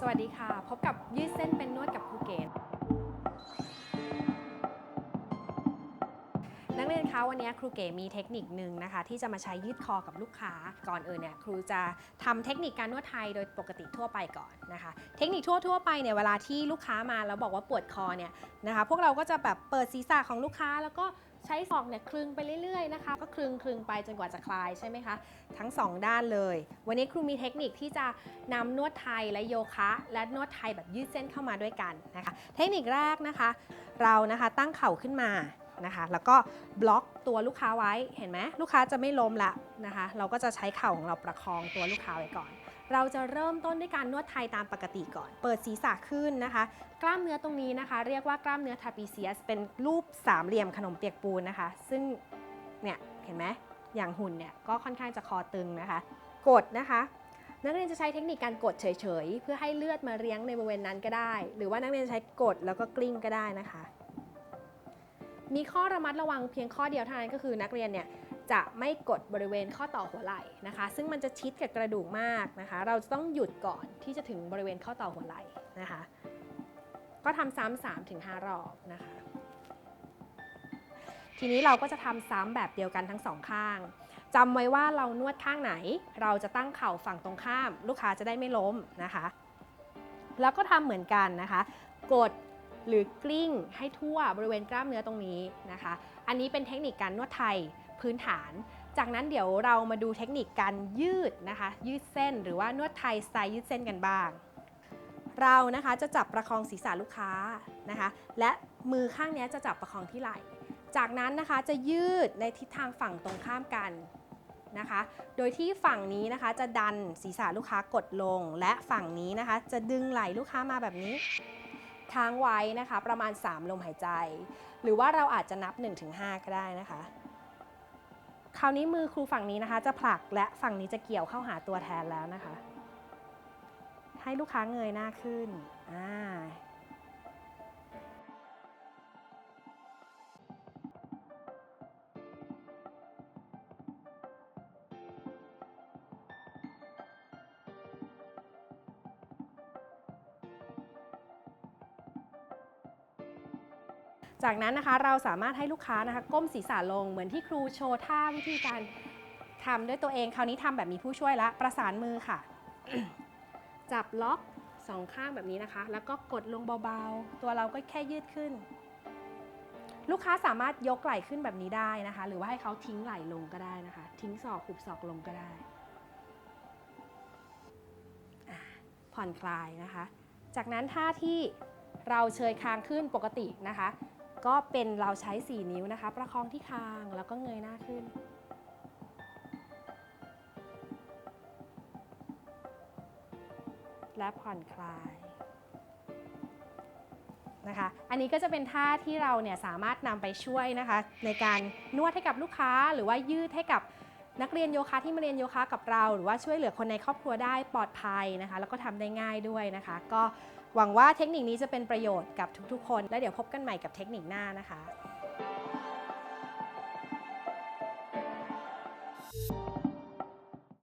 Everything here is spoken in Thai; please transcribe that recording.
สวัสดีค่ะ พบกับยืดเส้นเป็นนวดกับครูเกณนักเรียนคะวันนี้ครูเก๋มีเทคนิคหนึ่งนะคะ ที่จะมาใช้ยืดคอกับลูกค้าก่อนอื่นเนี่ยครูจะทำเทคนิคการนวดไทยโดยปกติทั่วไปก่อนนะคะ เทคนิคทั่วทั่วไปเนี่ยเวลาที่ลูกค้ามาแล้วบอกว่าปวดคอเนี่ยนะคะ พวกเราก็จะแบบเปิดศีรษะของลูกค้าแล้วก็ ใช้ศอกเนี่ยคลึงไปเรื่อยๆนะคะ ก็คลึงคลึงไปจนกว่าจะคลายใช่ไหมคะ ทั้งสองด้านเลย วันนี้ครูมีเทคนิคที่จะนำนวดไทยและโยคะ และนวดไทยแบบยืดเส้นเข้ามาด้วยกันนะคะ เทคนิคแรกนะคะ เรานะคะตั้งเข่าขึ้นมานะคะ แล้วก็บล็อกตัวลูกค้าไว้เห็นไหมลูกค้าจะไม่ล้มละนะคะ เราก็จะใช้เข่าของเราประคองตัวลูกค้าไว้ก่อน เราจะเริ่มต้นด้วยการนวดไทยตามปกติก่อน เปิดศีรษะขึ้นนะคะ กล้ามเนื้อตรงนี้นะคะ เรียกว่ากล้ามเนื้อทาปิเซียส เป็นรูปสามเหลี่ยมขนมเปียกปูนนะคะ ซึ่งเนี่ยเห็นไหมอย่างหุ่นเนี่ยก็ค่อนข้างจะคอตึงนะคะ กดนะคะนักเรียนจะใช้เทคนิคการกดเฉยๆ เพื่อให้เลือดมาเลี้ยงในบริเวณนั้นก็ได้ หรือว่านักเรียนใช้กดแล้วก็กลิ้งก็ได้นะคะ มีข้อระมัดระวังเพียงข้อเดียวเท่านั้นก็คือนักเรียนเนี่ยจะไม่กดบริเวณข้อต่อหัวไหล่นะคะ ซึ่งมันจะชิดกับกระดูกมากนะคะ เราจะต้องหยุดก่อนที่จะถึงบริเวณข้อต่อหัวไหล่นะคะ ก็ทำซ้ำ3ถึง5รอบนะคะ ทีนี้เราก็จะทำซ้ำแบบเดียวกันทั้งสองข้างจำไว้ว่าเรานวดข้างไหน เราจะตั้งเข่าฝั่งตรงข้าม ลูกค้าจะได้ไม่ล้มนะคะ แล้วก็ทำเหมือนกันนะคะ กด หรือกลิ้งให้ทั่วบริเวณกล้ามเนื้อตรงนี้นะคะ อันนี้เป็นเทคนิคการนวดไทยพื้นฐาน จากนั้นเดี๋ยวเรามาดูเทคนิคการยืดนะคะ ยืดเส้นหรือว่านวดไทยสไตล์ยืดเส้นกันบ้าง เรานะคะจะจับประคองศีรษะลูกค้านะคะ และมือข้างนี้จะจับประคองที่ไหล่ จากนั้นนะคะจะยืดในทิศทางฝั่งตรงข้ามกันนะคะ โดยที่ฝั่งนี้นะคะจะดันศีรษะลูกค้ากดลง และฝั่งนี้นะคะ จะดึงไหล่ลูกค้ามาแบบนี้ ค้างไว้นะคะ ประมาณ 3 ลมหายใจ หรือว่าเราอาจจะนับ 1-5 ก็ได้นะคะ คราวนี้มือครูฝั่งนี้นะคะ จะผลักและฝั่งนี้จะเกี่ยวเข้าหาตัวแทนแล้วนะคะ ให้ลูกค้าเงยหน้าขึ้นอ่า จากนั้นนะคะเราสามารถให้ลูกค้านะคะก้มศีรษะลงเหมือนที่ครูโชว์ท่าวิธีการทำด้วยตัวเอง คราวนี้ทำแบบมีผู้ช่วยละประสานมือค่ะ จับล็อกสองข้างแบบนี้นะคะ แล้วก็กดลงเบาๆ ตัวเราก็แค่ยืดขึ้น ลูกค้าสามารถยกไหล่ขึ้นแบบนี้ได้นะคะ หรือว่าให้เขาทิ้งไหล่ลงก็ได้นะคะ ทิ้งศอกหุบศอกลงก็ได้ ผ่อนคลายนะคะ จากนั้นท่าที่เราเชยคางขึ้นปกตินะคะ ก็เป็นเราใช้ 4 นิ้วนะคะ ประคองที่คางแล้วก็เงยหน้าขึ้น และผ่อนคลายนะคะ อันนี้ก็จะเป็นท่าที่เราเนี่ยสามารถนำไปช่วยนะคะ ในการนวดให้กับลูกค้าหรือว่ายืดให้กับนักเรียนโยคะที่มาเรียนโยคะกับเรา หรือว่าช่วยเหลือคนในครอบครัวได้ปลอดภัยนะคะ แล้วก็ทำได้ง่ายด้วยนะคะ ก็ หวังว่าเทคนิคนี้จะเป็นประโยชน์กับทุกๆ คน และเดี๋ยวพบกันใหม่กับเทคนิคหน้านะคะ